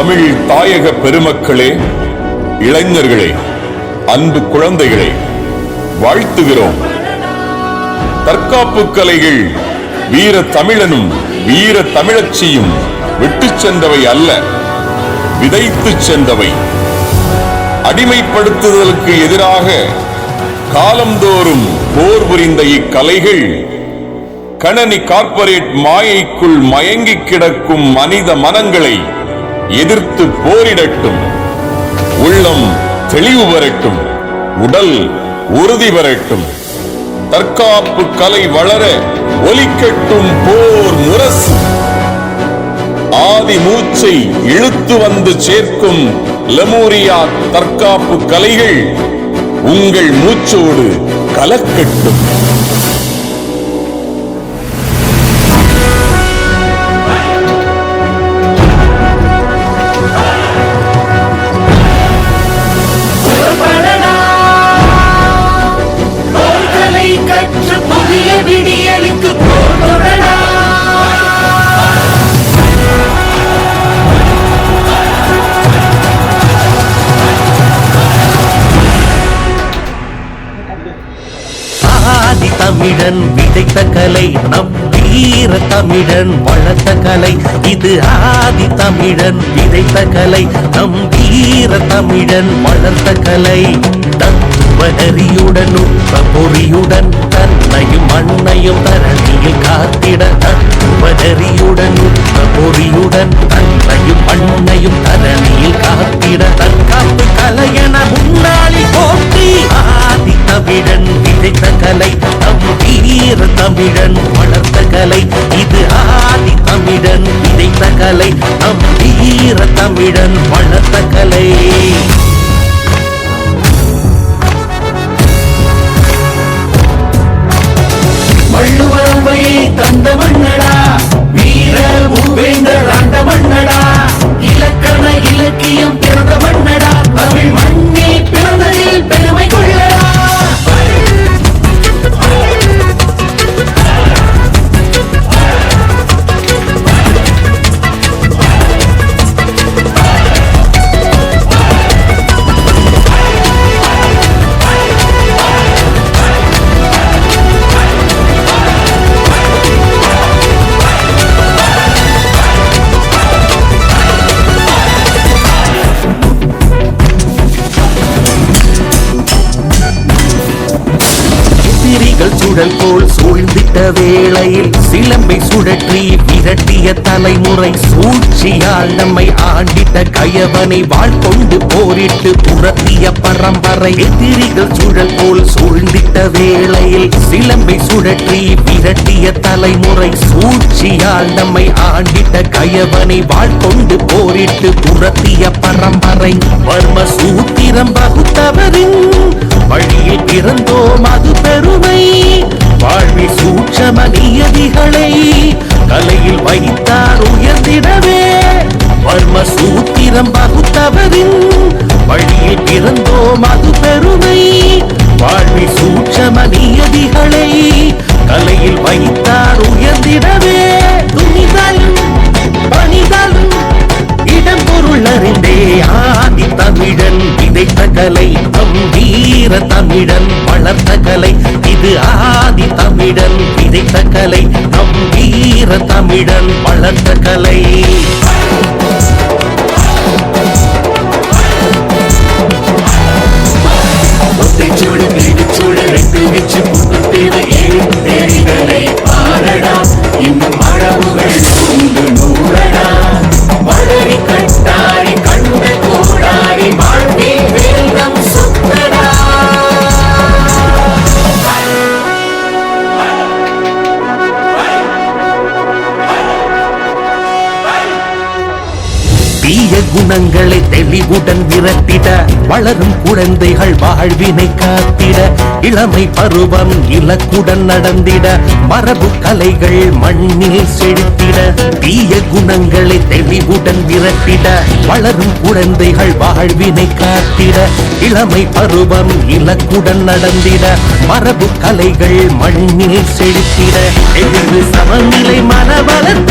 தமிழ் தாயக பெருமக்களே இளைஞர்களே அன்பு குழந்தைகளே வாழ்த்துகிறோம். தற்காப்பு கலைகள் வீர தமிழனும் வீர தமிழச்சியும் விட்டு சென்றவை அல்ல விதைத்து சென்றவை. அடிமைப்படுத்துதலுக்கு எதிராக காலந்தோறும் போர் புரிந்த இக்கலைகள் கணனி கார்ப்பரேட் மாயைக்குள் மயங்கி கிடக்கும் மனித மனங்களை எதிர்த்து போரிடட்டும். உள்ளம் தெளிவு வரட்டும் உடல் உறுதி வரட்டும் தற்காப்பு கலை வளர ஒலிக்கட்டும் போர் முரசு. ஆதி மூச்சை இழுத்து வந்து சேர்க்கும் லெமோரியா தற்காப்பு கலைகள் உங்கள் மூச்சோடு கலக்கட்டும். தமிழன் விதைத்த கலை நம் வீர தமிழன் வளர்த்த கலை. இது ஆதி தமிழன் விதைத்த கலை நம் வீர தமிழன் வளர்த்த கலை. தத்துவநெறியுடன் உட்ப பொறியுடன் தன்னையும் மண்ணையும் தரணியில் காத்திட தத்துவநெறியுடன் உட்ப பொறியுடன் தன்னையும் கலை நம் வீர தமிழன் வளர்த்த கலை. சுழல் போல் சூழ்ந்திட்ட வேளையில் சிலம்பை சுழற்றி விரட்டிய தலைமுறை சூழ்ச்சியால் நம்மை ஆண்டிட்ட கயவனை வாழ்கொண்டு போரிட்டு புரட்டிய பரம்பரை. எதிரிகள் சுழல் போல் சூழ்ந்திட்ட வேளையில் சிலம்பை சுழற்றி விரட்டிய தலைமுறை சூழ்ச்சியால் நம்மை ஆண்டிட்ட கயவனை வாழ்கொண்டு போரிட்டு புரட்டிய பரம்பரை. வர்ம சூத்திரம் வகுத்தவரின் வழியில் பிறந்தோம் அது பெருமை. வாழ்வி சூட்சம நியதிகளை தலையில் வைத்தார் உயர்ந்திடவே. வர்ம சூத்திரம் பகுத்தவரின் வழியில் பிறந்தோம் அது பெருமை. வாழ்வி சூட்சம நியதிகளை தலையில் வைத்தார் உயர்ந்திடவே. துணிதல் பணிதல் இடம் பொருள் அறிந்தே ஆதி தமிழன் விதைத்த கலை. வீர தமிழன் வளர்த்த கலை. இது ஆதி தமிழன் விதைத்த கலை. நம் வீர தமிழன் வளர்த்த கலை. ஒத்தைச்சூடு தீய குணங்களை தெளிவுடன் விரட்டிட வளரும் குழந்தைகள் வாழ்வினை காத்திட இளமை பருவம் இலக்குடன் நடந்திட மரபு கலைகள் மண்ணில் செழித்திட தீய குணங்களை தெளிவுடன் விரட்டிட வளரும் குழந்தைகள் வாழ்வினை காத்திட இளமை பருவம் இலக்குடன் நடந்திட மரபு கலைகள் மண்ணில் செழித்திட. எதிர்வு சமநிலை மனவளத்தை அழிக்கும்